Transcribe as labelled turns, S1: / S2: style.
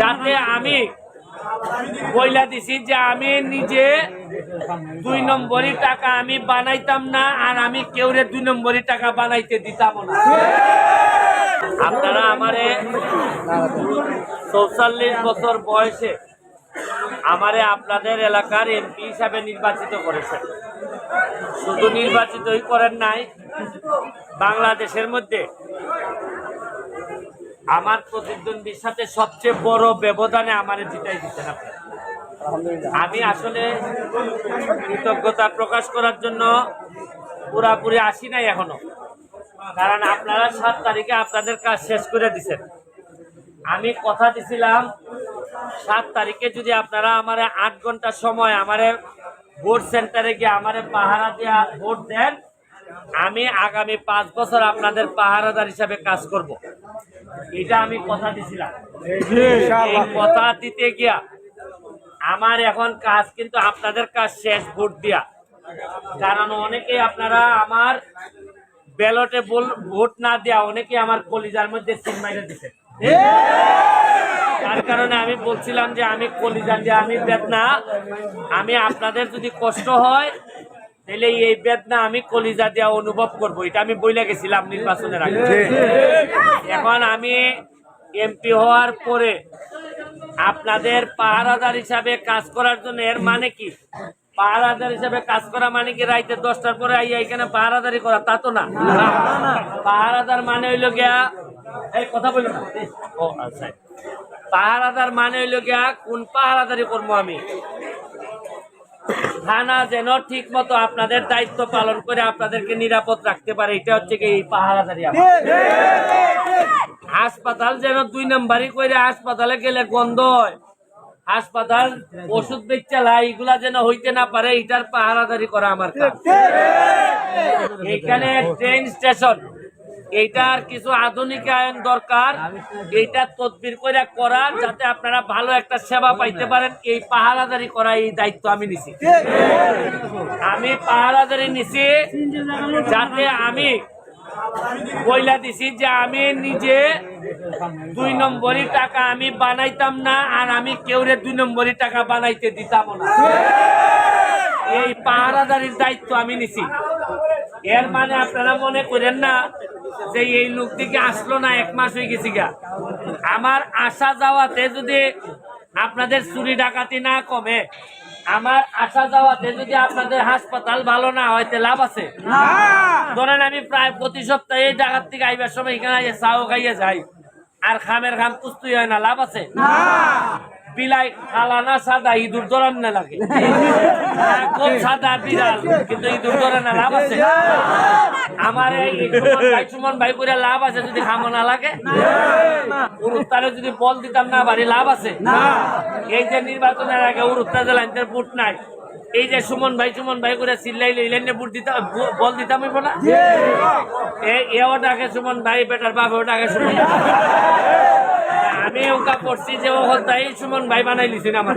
S1: যাতে আমি বইলা দিছি যে আমি নিজে দুই নম্বরই টাকা আমি বানাইতাম না, আর আমি কেউরে দুই নম্বরই টাকা বানাইতে দিতাম না। আপনারা আমারে চৌচল্লিশ বছর বয়সে আমারে আপনাদের এলাকার এমপি হিসাবে নির্বাচিত করেছেন। শুধু নির্বাচিতই করেন নাই, বাংলাদেশের মধ্যে আমার প্রতিদ্বন্দ্বীর সাথে সবচেয়ে বড় ব্যবধানে আমার জিতাই দিচ্ছেন আপনি। আমি আসলে কৃতজ্ঞতা প্রকাশ করার জন্য পুরাপুরি আসি নাই এখনও। কারণ আপনারা সাত তারিখে আপনাদের কাজ শেষ করে দিছেন। আমি কথা দিছিলাম সাত তারিখে যদি আপনারা আমার আট ঘণ্টা সময় আমার ভোট সেন্টারে গিয়ে আমার পাহারা দেওয়া ভোট দেন আমি আগামী পাঁচ বছর আপনাদের পাহারাদার হিসাবে কাজ করব। এটা আমি কথা দিছিলাম। এই কথা দিতে গিয়া আমার এখন কাজ কিন্তু আপনাদের কাজ শেষ ভোট দিয়া। কারণ অনেকে আপনারা আমার ব্যালটে ভোট না দেয়া অনেকে আমার কলিজার মধ্যে সিল মাইরে দিচ্ছে তার কারণে আমি বলছিলাম যে আমি কলিজা দিয়ে আমি বেদনা আমি আপনাদের যদি কষ্ট হয় তাহলে এই বেদনা আমি কলিজা দেওয়া অনুভব করব। এটা আমি বইলে গেছিলাম নির্বাচনের আগে। এখন আমি এমপি হওয়ার পরে আপনাদের পাহারাদার হিসাবে কাজ করার জন্য এর মানে কি? পাহারাদার হিসাবে কাজ করা মানে কি রাইতে দশটার পরে আইয়া এখানে পাহারাদারি করা? তা তো না। পাহারাদার মানে হইল গিয়া, এই কথা বলল না। ও আচ্ছা। পাহারাদার মানে হইল গিয়া কোন পাহারাদারি করব আমি? থানা যেন ঠিক মতো আপনাদের দায়িত্ব পালন করে আপনাদেরকে নিরাপদ রাখতে পারে এটা হচ্ছে কি এই পাহারাদারি। হাসপাতাল যেন দুই নাম্বারই করে হাসপাতালে গেলে গন্ধ হয়। হাসপাতাল ওষুধ বেচালা এগুলা যেন হইতে না পারে এটার পাহারাদারি করা আমার কাজ। এখানে ট্রেন স্টেশন এইটার কিছু আধুনিকায়ন দরকার। এইটা তদবির করে করা যাতে আপনারা ভালো একটা সেবা পাইতে পারেন। এই পাহারাদারি করা এই দায়িত্ব আমি নিছি। আমি পাহারাদারি নিছি যাতে আমি বইলা দিছি যে আমি নিজে দুই নম্বরই টাকা আমি বানাইতাম না আর আমি কেউরে দুই নম্বরই টাকা বানাইতে দিতাম না। এই পাহারাদারির দায়িত্ব আমি নিছি। এর মানে আপনারা মনে করেন না যে এই লোকটিকে আসলো না এক মাস হয়ে গেছি গা? আমার আসা যাওয়াতে যদি আপনাদের চুরি ডাকাতি না কমে আমার আসা যাওয়াতে যদি আপনাদের হাসপাতাল ভালো না হয় লাভ আছে? ধরেন আমি প্রায় প্রতি সপ্তাহে এই ডাকাত থেকে আইবার সময় এখানে চাও খাইয়ে যাই আর খামের খাম পুস্তুই হয় না লাভ আছে? বিলাই খালা না সাদা ইঁদুর ধরান না লাগে? কোন সাদা বিড়াল কিন্তু ইঁদুর ধরে না লাভ আছে? আমার এই সুমন ভাই করে লাভ আছে যদি খামো না লাগে? উরুত্তারে যদি বল দিতাম না বাড়ি লাভ আছে? এই যে নির্বাচনের আগে উরুত্তা লাইনের বুট নাই এই যে সুমন ভাই সুমন ভাই করে চিল্লাইলে এই লাইনে বুট দিতাম বল দিতাম না? এও ডাকে সুমন ভাই বেটার বাবাও ডাকে সুমন ভাই। আমি ওকা পড়ছি যে ও হত্যা তাই সুমন ভাই বানাই লিছি না আমার।